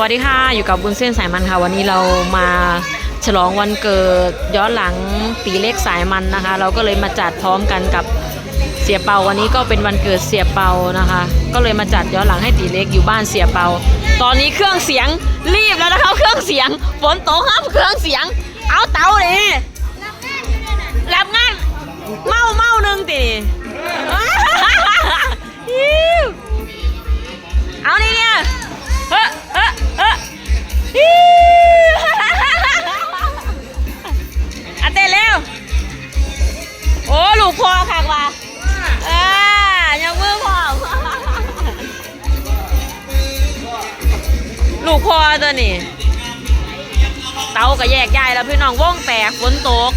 วัสดีค่ะ อยู่กับบุญเส้นสายมันค่ะ วันนี้เรามาฉลองวันเกิดย้อนหลังตีเล็กสายมันนะคะ เราก็เลยมาจัดพร้อมกันกับเสียเปาวันนี้ก็เป็นวันเกิดเสียเปานะคะ ก็เลยมาจัดย้อนหลังให้ตีเล็กอยู่บ้านเสียเปา ตอนนี้เครื่องเสียงรีบแล้วนะคะเครื่องเสียงฝนตกครับเครื่องเสียง เอาเตาเลยรับงาน ลูกพอตัวนี้ เตาก็แยกย้ายแล้วพี่น้องว่องแตกฝนตก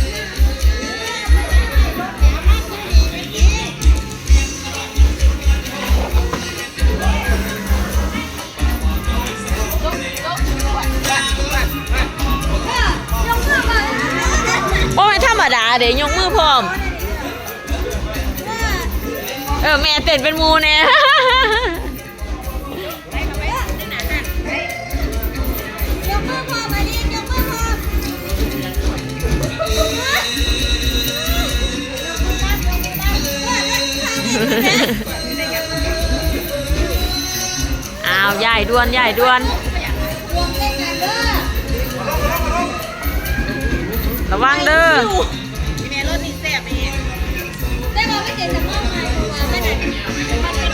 โอ้ยธรรมดาเดี๋ยวยกมือพร้อม เออ แม่เต้นเป็นมูเนี่ย อ้าวยายด่วนใหญ่ด่วนรวมเล่นกันเด้อระวังเด้อแต่เราไม่เจ็บแต่ว่าไงว่าไม่ได้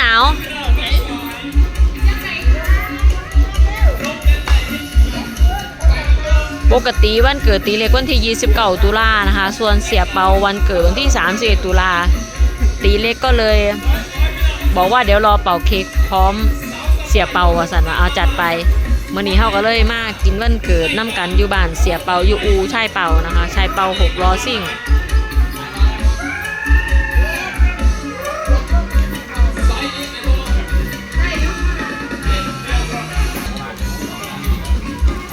หนาว ปกติวันเกิดตีเล็กวันที่ 29 ตุลานะคะ ส่วนเสียเปาวันเกิดวันที่ 31 ตุลา ตีเล็กก็เลย บอกว่าเดี๋ยวรอเป่าเค้กพร้อมเสียเปาว่าสันว่าเอาจัดไปมื่อนี้เฮาก็เลยมากินวันเกิดน้ำกันอยู่บ้านเสียเปาอยู่อูชายเปานะคะชายเปาหกล้อซิ่ง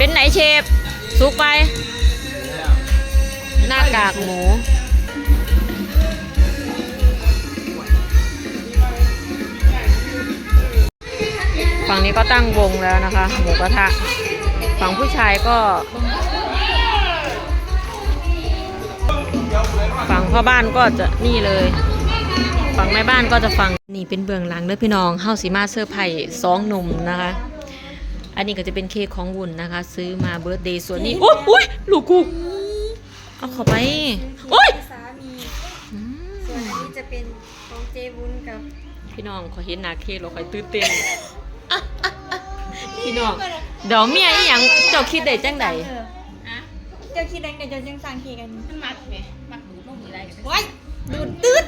เป็นไหนเชฟสุกไป หน้ากากหมู ฝั่งนี้ก็ตั้งวงแล้วนะคะ หมูกระทะ ฝั่งผู้ชายก็ ฝั่งพ่อบ้านก็จะนี่เลย ฝั่งแม่บ้านก็จะฟังนี่เป็นเบื้องหลังเด้อพี่น้องเฮาสีมาเซอร์ไพรส์สองหนุ่มนะคะ อันนี้ก็จะเป็นเค้กของวุ้นนะคะ ซื้อมาเบิร์ d เดย์ส่วนนี้โอ้ยอุ๊ยลูกกู เอาเข้าไปโอ้ยสามีอืมส่วนอันนี้จะเป็นของเจวุ้นกับ พี่น้องขอเห็นหน้าเค้กเราคอยตื่นเต้นพี่น้องเดี๋ยวเมียอีหยังเจ้าคิดได้จังใดเออเจ้าคิดดังเดี๋ยวเจ้าจึงสั่งเค้กกันมันมักไหมมักดูดลงอยู่ได้กันโอ้ยดูดตืด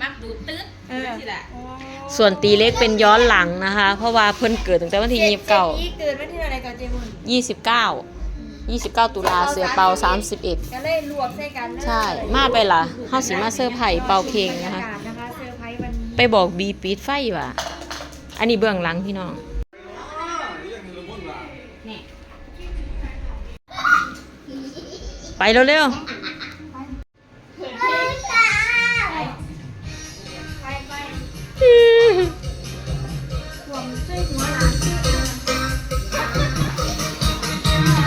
มักดูดตืด เออสิล่ะส่วนตีเล็กเป็นย้อนหลังนะคะ เพราะว่าเพิ่นเกิดตั้งแต่วันที่ยี่สิบเก้าอีเกิดวันที่เท่าไหรกับเจวุ้นยี่สิบเก้ายี่สิบเก้าตุลาเสือเปาสามสิบเอ็ดก็เลยรวมใส่กันเลยใช่ มาไปล่ะเฮาสิมาเซอร์ไพรส์เป่าเค้กนะคะบรรยากาศนะคะเซอร์ไพรส์วันนี้ไปบอกบีปิดไฟว่ะอันนี้เบื้องหลังพี่น้องไปเร็วไ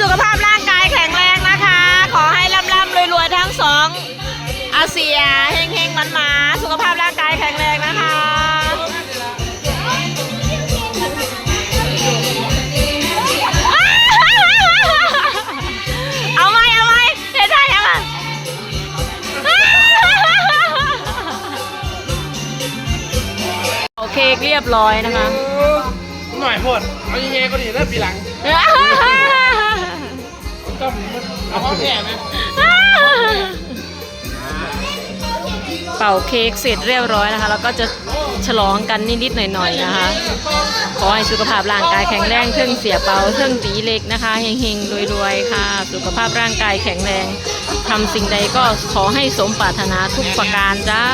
สุขภาพร่างกายแข็งแรงนะคะ ขอให้ร่ำรวยๆทั้งสองอาเซียเฮงเฮงมันมาสุขภาพร่างกายแข็งแรงนะคะเอาไหมเอาไมเห็นท่ายัอ่โอเคเรียบร้อยนะคะ หน่อยพดเอาเงี้ยก็ดีแล้วปีหลัง เป่าเค้กเสร็จเรียบร้อยนะคะ แล้วก็จะฉลองกันนิดๆหน่อยๆนะคะ ขอให้สุขภาพร่างกายแข็งแรงเครื่องเสียเป่าเครื่องตีเล็กนะคะเฮงๆรวยๆค่ะ สุขภาพร่างกายแข็งแรงทำสิ่งใดก็ขอให้สมปรารถนาทุกประการจ้า